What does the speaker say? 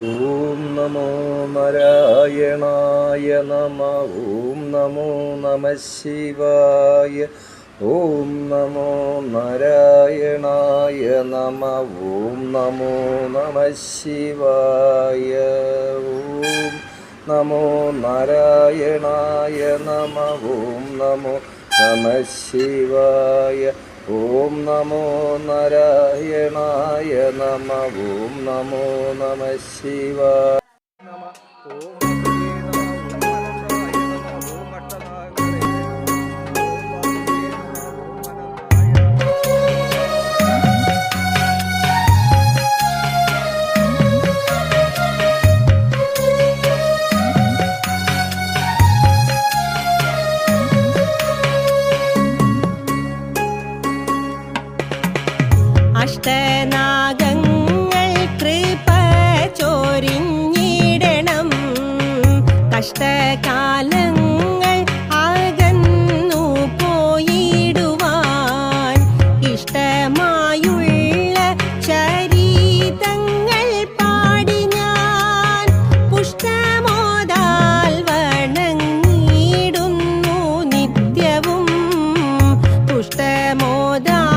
ഓം നമോ നാരായണായ നമ ഓം നമോ നമ ശിവായ ഓം നമോ നാരായണായ നമ ഓം നമോ നമ ശിവായ ഓം നമോ നാരായണായ നമ ഓം നമോ നമ ശിവായ ഓം നമോ നാരായണായ നമ ഓം നമോ നമ ശിവായ. അഷ്ടനാഗങ്ങൾ കൃപ ചോരിഞ്ഞിടണം. കഷ്ടകാലങ്ങൾ അകന്നു പോയിടുവാൻ ഇഷ്ടമായുള്ള ചരിതങ്ങൾ പാടി ഞാൻ പുഷ്ടമോദാൽ വണങ്ങിയിടുന്നു നിത്യവും. പുഷ്ടമോദാൽ